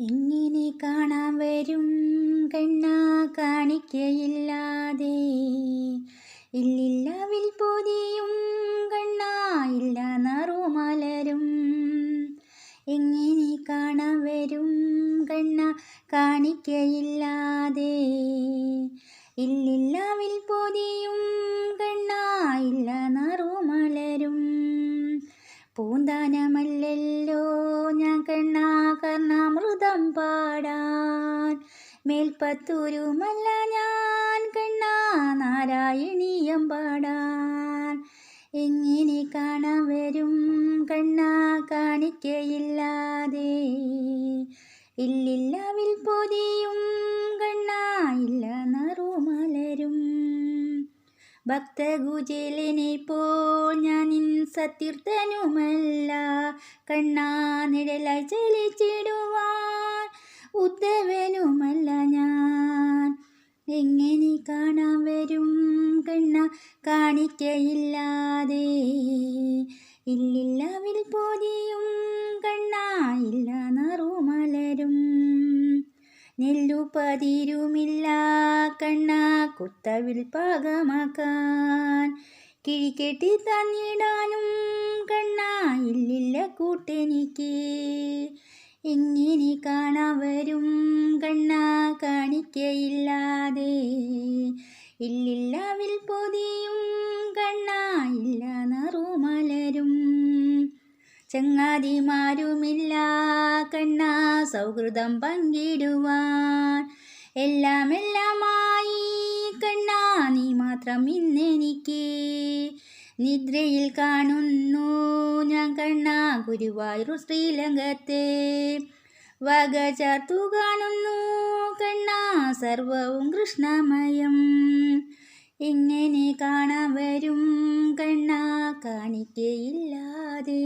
എങ്ങനെ കാണാൻ വരും കണ്ണാ കാണിക്കയില്ലാതെ? ഇല്ലില്ലാവിൽ പൊതിയും കണ്ണ ഇല്ല നറുമലരും. എങ്ങനെ കാണാൻ വരും കണ്ണ കാണിക്കയില്ലാതെ? ഇല്ലില്ലാവിൽ പൊതിയും കണ്ണ ഇല്ല നറുമലരും. കണ്ണ കർണാമൃതം പാടാൻ. മേൽപ്പത്തൂരുമല്ല ഞാൻ കണ്ണാ നാരായണീയം പാടാൻ. എങ്ങനെ കാണാൻ വരും കണ്ണാ കാണിക്കയില്ലാതെ. ഇല്ലില്ലാവിൽ പൊതിയും കണ്ണാ ഇല്ല നറുമലരും. ഭക്തകുചേലനെ ഞാൻ സതീർത്ഥനുമല്ല. കണ്ണാ നിഴലായി ചലിച്ചിടുവാൻ എങ്ങനെ കാണാൻ വരും കണ്ണ? കാണിക്കയില്ലാതെ. ഇല്ലില്ലാവിൽ പോതിയും കണ്ണ ഇല്ല നറുമലരും നെല്ലു പതിരുമില്ല കണ്ണ കുത്തവിൽ പാകമാക്കാൻ. കിഴിക്കെട്ടി തന്നിടാനും കണ്ണ ഇല്ലില്ല കൂട്ടെനിക്ക്. എങ്ങനെ കാണാൻ വരും കണ്ണ? കാണിക്കയില്ലാതെ ഇല്ലില്ലാവിൽ പൊതിയും കണ്ണായില്ല നറുമലരും. ചങ്ങാതിമാരുമില്ല കണ്ണ സൗഹൃദം പങ്കിടുവാൻ. എല്ലാം എല്ലാമായി കണ്ണ നീ മാത്രം ഇന്നെനിക്ക്. നിദ്രയിൽ കാണുന്നു ഞാൻ കണ്ണ ഗുരുവായൂർ ശ്രീലങ്കത്തെ. വക ചേർത്തു കാണുന്നു സർവവും കൃഷ്ണമയം. എങ്ങനെ കാണാൻ വരും കണ്ണ കാണിക്കയില്ലാതെ.